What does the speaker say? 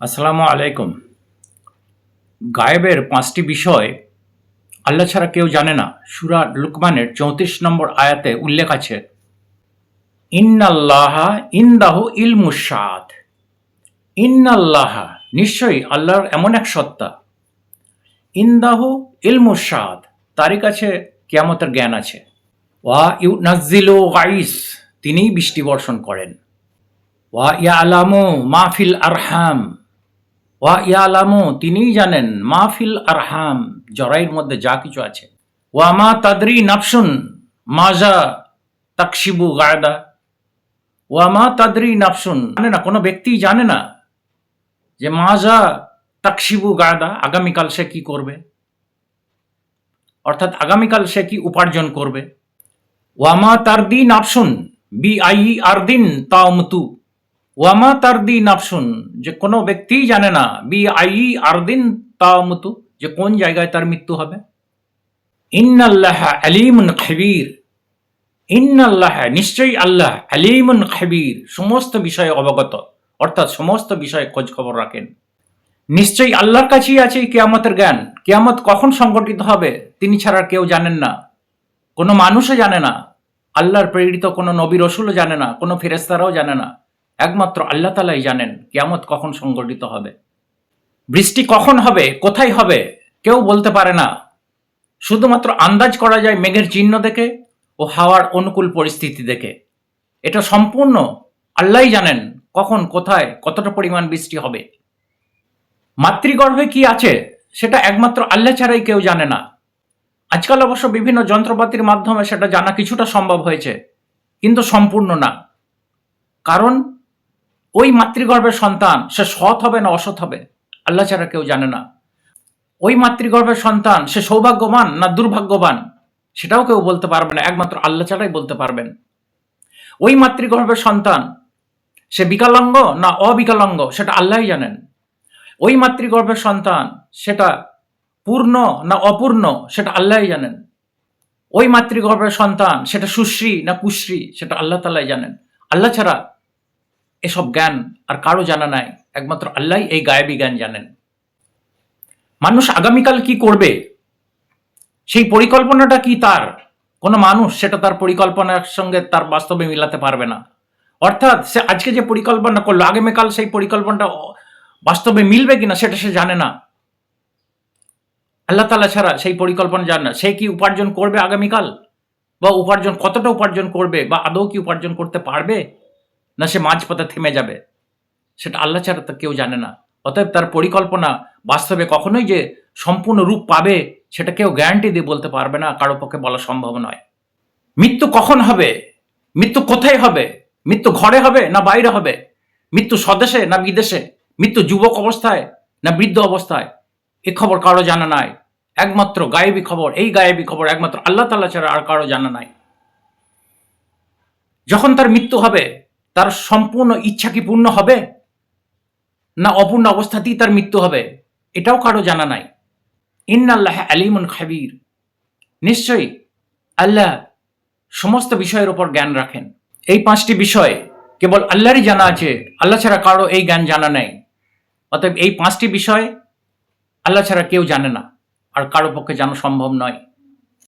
আসসালামু আলাইকুম। গায়েবের পাঁচটি বিষয় আল্লাহ ছাড়া কেউ জানে না। সুরা লুকমানের চৌত্রিশ নম্বর আয়াতে উল্লেখ আছে, ইন্নাল্লাহা ইন্দাহু ইলমুসাদ ইন্নাল্লাহা নিশ্চয়ই আল্লাহর এমন এক সত্তা। ইন্দাহু ইলমুসাদ তারই কাছে কিয়ামতের জ্ঞান আছে। ওয়া ইউ নাজিলু গাইস, তিনিই বৃষ্টি বর্ষণ করেন। ওয়া ইয়ালামু মাহফিল আরহাম ওয়া ইয়ালামু, তিনিই জানেন মাহফিল আরহাম, জরাইর মধ্যে যা কিছু আছে। ওয়া মা তাদরি নাফসুন মাজা তাকশিবু গায়দা ওয়া মা তাদরি নাফসুন, জানে না, কোনো ব্যক্তি জানে না যে মাজা তাকশিবু গায়দা আগামীকাল সে কি করবে? অর্থাৎ আগামীকাল সে কি উপার্জন করবে? ওয়ামা তারদি নাফসুন, বি আই আর দিন তাওমতু। ওয়ামা তার তারদি নাফসুন, যে কোনো ব্যক্তিই জানে না বি আই আর দিন তাওমতু যে কোন জায়গায় তার মৃত্যু হবে। ইন্নাল্লাহ আলিমুন খবির, ইন্নাল্লাহ নিশ্চয়ই আল্লাহ আলিমুন খবির, সমস্ত বিষয়ে অবগত, অর্থাৎ সমস্ত বিষয়ে খোঁজ খবর রাখেন। নিশ্চয়ই আল্লাহর কাছেই আছে কেয়ামতের জ্ঞান। কেয়ামত কখন সংগঠিত হবে, তিনি ছাড়া কেউ জানেন না। কোনো মানুষও জানে না। আল্লাহর প্রেরিত কোনো নবী রসুলও জানে না, কোনো ফেরেস্তারাও জানে না। একমাত্র আল্লাহ তালাই জানেন কেয়ামত কখন সংগঠিত হবে। বৃষ্টি কখন হবে? কোথায় হবে? কেউ বলতে পারে না। শুধুমাত্র আন্দাজ করা যায় মেঘের চিহ্ন দেখে ও হাওয়ার অনুকূল পরিস্থিতি দেখে। এটা সম্পূর্ণ আল্লাহই জানেন কখন, কোথায়, কতটা পরিমাণ বৃষ্টি হবে। মাতৃগর্ভে কি আছে সেটা একমাত্র আল্লাহ ছাড়াই কেউ জানে না। আজকাল অবশ্য বিভিন্ন যন্ত্রপাতির মাধ্যমে সেটা জানা কিছুটা সম্ভব হয়েছে, কিন্তু সম্পূর্ণ না। কারণ ওই মাতৃগর্ভের সন্তান, সে সৎ হবে না অসৎ হবে? আল্লাহ ছাড়া কেউ জানে না। ওই মাতৃগর্ভের সন্তান, সে সৌভাগ্যবান না দুর্ভাগ্যবান? সেটাও কেউ বলতে পারবে না, একমাত্র আল্লাহ ছাড়াই বলতে পারবেন। ওই মাতৃগর্ভের সন্তান, সে বিকলাঙ্গ না অবিকলাঙ্গ, সেটা আল্লাহই জানেন। ওই মাতৃগর্ভের সন্তান, সেটা পূর্ণ না অপূর্ণ, সেটা আল্লাহই জানেন। ওই মাতৃগর্ভের সন্তান, সেটা সুশ্রী না কুশ্রী সেটা আল্লাহ তালাই জানেন। আল্লাহ ছাড়া এসব জ্ঞান আর কারও জানা নাই, একমাত্র আল্লাহ এই গায়েবী জ্ঞান জানেন। মানুষ আগামীকাল কি করবে? সেই পরিকল্পনাটা কি তার? কোনো মানুষ সেটা তার পরিকল্পনার সঙ্গে তার বাস্তবে মিলাতে পারবে না। অর্থাৎ সে আজকে যে পরিকল্পনা করল, আগামীকাল সেই পরিকল্পনাটা বাস্তবে মিলবে কিনা সেটা সে জানে না। আল্লাহ তালা ছাড়া সেই পরিকল্পনা জানে না। সে কি উপার্জন করবে আগামীকাল? বা উপার্জন কতটা উপার্জন করবে? বা আদৌ কি উপার্জন করতে পারবে? না সে মাঝপথে থেমে যাবে। সেটা আল্লাহ ছাড়া তো কেউ জানে না। অতএব তার পরিকল্পনা বাস্তবে কখনোই যে সম্পূর্ণ রূপ পাবে, সেটা কেউ গ্যারান্টি দিয়ে বলতে পারবে না, কারও পক্ষে বলা সম্ভব নয়। মৃত্যু কখন হবে? মৃত্যু কোথায় হবে? মৃত্যু ঘরে হবে না বাইরে হবে? মৃত্যু স্বদেশে না বিদেশে? মৃত্যু যুবক অবস্থায় না বৃদ্ধ অবস্থায়? এ খবর কারও জানা নাই। একমাত্র গায়েবী খবর, এই গায়েবী খবর একমাত্র আল্লাহ তাল্লাহ ছাড়া আর কারও জানা নাই। যখন তার মৃত্যু হবে তার সম্পূর্ণ ইচ্ছা কি পূর্ণ হবে? না অপূর্ণ অবস্থাতেই তার মৃত্যু হবে? এটাও কারও জানা নাই। ইন্নাল্লাহ আলিমুন খাবির। নিশ্চয়ই আল্লাহ সমস্ত বিষয়ের ওপর জ্ঞান রাখেন। এই পাঁচটি বিষয় কেবল আল্লাহরই জানা আছে। আল্লাহ ছাড়া কারও এই জ্ঞান জানা নেই। অতএব এই পাঁচটি বিষয় আল্লাহ ছাড়া কেউ জানে না। আর কারও পক্ষে জানা সম্ভব নয়।